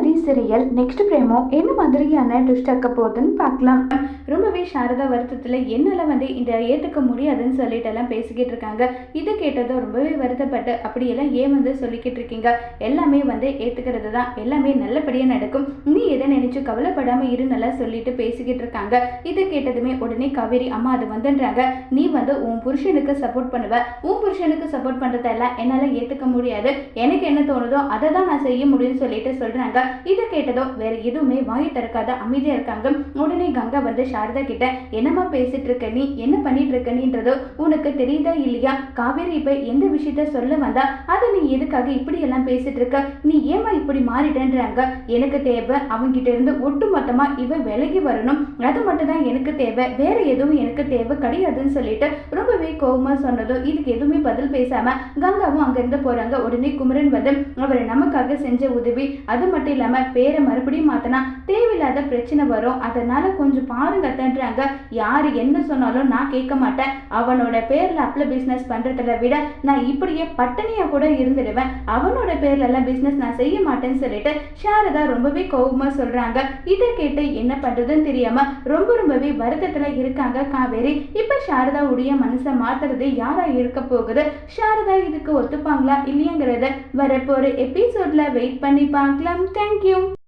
Arundhati serial next பிரேமோ என்ன மாதிரியான twist ஆக்க போகுதுன்னு பார்க்கலாம். ரொம்பவே சாரதா வருத்தத்தில் என்னால் வந்து இந்த ஏற்றுக்க முடியாதுன்னு சொல்லிட்டு எல்லாம் பேசிக்கிட்டு இருக்காங்க. இது கேட்டதும் ரொம்பவே வருத்தப்பட்டு அப்படியெல்லாம் ஏன் வந்து சொல்லிக்கிட்டு இருக்கீங்க? எல்லாமே வந்து ஏற்றுக்கிறது தான் எல்லாமே நல்லபடியாக நடக்கும். நீ எதை நினைச்சு கவலைப்படாமல் இரு நல்லா சொல்லிட்டு பேசிக்கிட்டு இருக்காங்க. இது கேட்டதுமே உடனே காவேரி அம்மா அது வந்துன்றாங்க. நீ வந்து உன் புருஷனுக்கு சப்போர்ட் பண்ணுவ. உன் புருஷனுக்கு சப்போர்ட் பண்ணுறதெல்லாம் என்னால் ஏற்றுக்க முடியாது. எனக்கு என்ன தோணுதோ அதை தான் நான் செய்ய முடியும்னு சொல்லிட்டு சொல்கிறாங்க இதை கேட்டதோ வேற எதுவுமே வாய் திறக்காத அமைதியா இருக்காங்க. உடனே கங்கா வந்து சாரதா கிட்ட என்னம்மா பேசிட்டு இருக்க? நீ என்ன பண்ணிட்டு இருக்க? நீன்றதோ உனக்கு தெரியுதா இல்லையா? காவேரி இப்ப எந்த விஷயத்த சொல்ல வந்தா? அதை நீ எதுக்காக இப்படி எல்லாம் பேசிட்டு இருக்க? நீ ஏமா இப்படி மாறிட்டேன்றாங்க? எனக்கு தேவை அவங்கிட்ட இருந்து ஒட்டு மொத்தமா இவ விலகி வரணும். அது மட்டும் தான் எனக்கு தேவை. வேற எதுவும் எனக்கு தேவை கிடையாதுன்னு சொல்லிட்டு ரொம்பவே கோபமா சொன்னதோ இதுக்கு எதுவுமே பதில் பேசாம கங்காவும் அங்கிருந்து போறாங்க. உடனே குமரன் வந்து அவரை நமக்காக செஞ்ச உதவி அது மட்டும் இல்லாம பேரை மறுபடியும் மாத்தினா தேவையில்லாத பிரச்சனை வரும். அதனால கொஞ்சம் பாருங்க தன்றாங்க யாரு என்ன சொன்னாலும் நான் கேட்க மாட்டேன். அவனோட பேர்ல அப்ல பிசினஸ் பண்றதை விட நான் இப்படியே பட்டணியா கூட இருந்துடுவேன். அவனோட பேர்ல எல்லாம் பிசினஸ் நான் செய்ய மாட்டேன்னு சொல்லிட்டு சாரதா ரொம்பவே கோபமா சொல்றாங்க. இதை கேட்டு என்ன பண்றதுன்னு தெரியாம ரொம்ப ரொம்பவே வருத்தத்துல இருக்காங்க காவேரி. இப்ப சாரதாவுடைய மனசை மாத்துறது யாரா இருக்க போகுது? சாரதா இதுக்கு ஒத்துப்பாங்களா இல்லையாங்கிறத வரப்போற எபிசோட்ல வெயிட் பண்ணி பார்க்கலாம். Thank you.